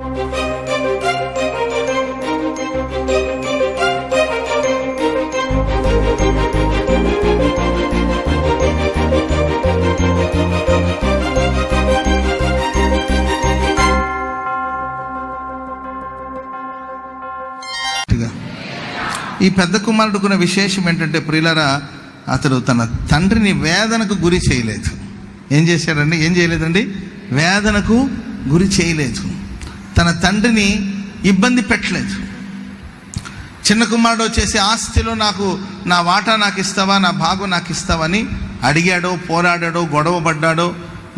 ఈ పెద్ద కుమారుడుకున్న విశేషం ఏంటంటే ప్రియులరా అతడు తన తండ్రిని వేదనకు గురి చేయలేదు. ఏం చేశాడండి? ఏం చేయలేదండి? వేదనకు గురి చేయలేదు. తన తండ్రిని ఇబ్బంది పెట్టలేదు. చిన్న కుమారుడు వచ్చేసి ఆస్తిలో నాకు నా వాటా నాకు ఇస్తావా నా భాగం నాకు ఇస్తావని అడిగాడో పోరాడాడో గొడవ పడ్డాడో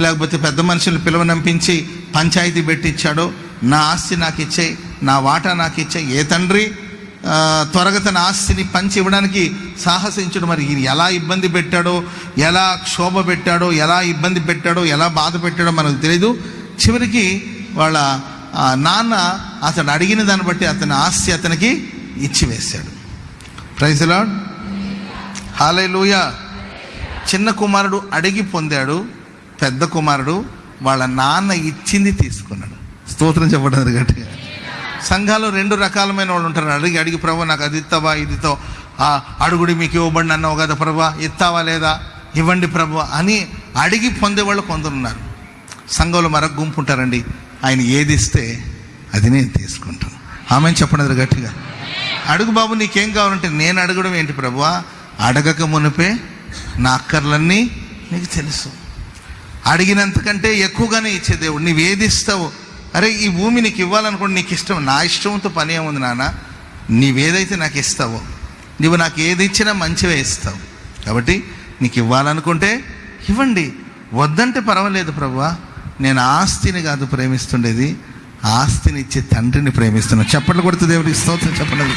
లేకపోతే పెద్ద మనుషులు పిలువనంపించి పంచాయతీ పెట్టించాడో నా ఆస్తి నాకు ఇచ్చే నా వాటా నాకు ఇచ్చే ఏ తండ్రి త్వరగా తన ఆస్తిని పంచి ఇవ్వడానికి సాహసించడు మరి ఈయన ఎలా ఇబ్బంది పెట్టాడో ఎలా క్షోభ పెట్టాడో ఎలా ఇబ్బంది పెట్టాడో ఎలా బాధ పెట్టాడో మనకు తెలియదు చివరికి వాళ్ళ నాన్న అతను అడిగిన దాన్ని బట్టి అతని ఆస్తి అతనికి ఇచ్చివేశాడు ప్రైజ్ లాడ్ లూయ చిన్న కుమారుడు అడిగి పొందాడు పెద్ద కుమారుడు వాళ్ళ నాన్న ఇచ్చింది తీసుకున్నాడు. స్తోత్రం చెప్పడం గట్టిగా. సంఘాలు రెండు రకాలమైన వాళ్ళు ఉంటారు. అడిగి అడిగి ప్రభు నాకు అది ఇస్తావా? ఇదితో ఆ అడుగుడి మీకు ఇవ్వబడి అన్నావు కదా ప్రభు ఇస్తావా లేదా? ఇవ్వండి ప్రభు అని అడిగి పొందేవాళ్ళు కొందరున్నారు సంఘంలో మరొక గుంపు ఉంటారండి. ఆయన ఏది ఇస్తే అది నేను తీసుకుంటాను. ఆమె చెప్పండి గట్టిగా. అడుగు బాబు నీకేం కావాలంటే నేను అడగడం ఏంటి ప్రభువా? అడగక మునిపే నా అక్కర్లన్నీ నీకు తెలుసు. అడిగినంతకంటే ఎక్కువగానే ఇచ్చే దేవుడు. నీవు ఏది ఇస్తావు? అరే ఈ భూమి నీకు ఇవ్వాలనుకోండి నీకు ఇష్టం. నా ఇష్టంతో పని ఏముంది నాన్న? నీవేదైతే నాకు ఇస్తావో నువ్వు నాకు ఏది ఇచ్చినా మంచివే ఇస్తావు. కాబట్టి నీకు ఇవ్వాలనుకుంటే ఇవ్వండి. వద్దంటే పర్వాలేదు ప్రభువా. నేను ఆస్తిని కాదు ప్రేమిస్తుండేది ఆస్తిని ఇచ్చే తండ్రిని ప్రేమిస్తున్నాను చెప్పట్లు కొడుతు దేవుడికి స్తోత్రం చెప్పలేదు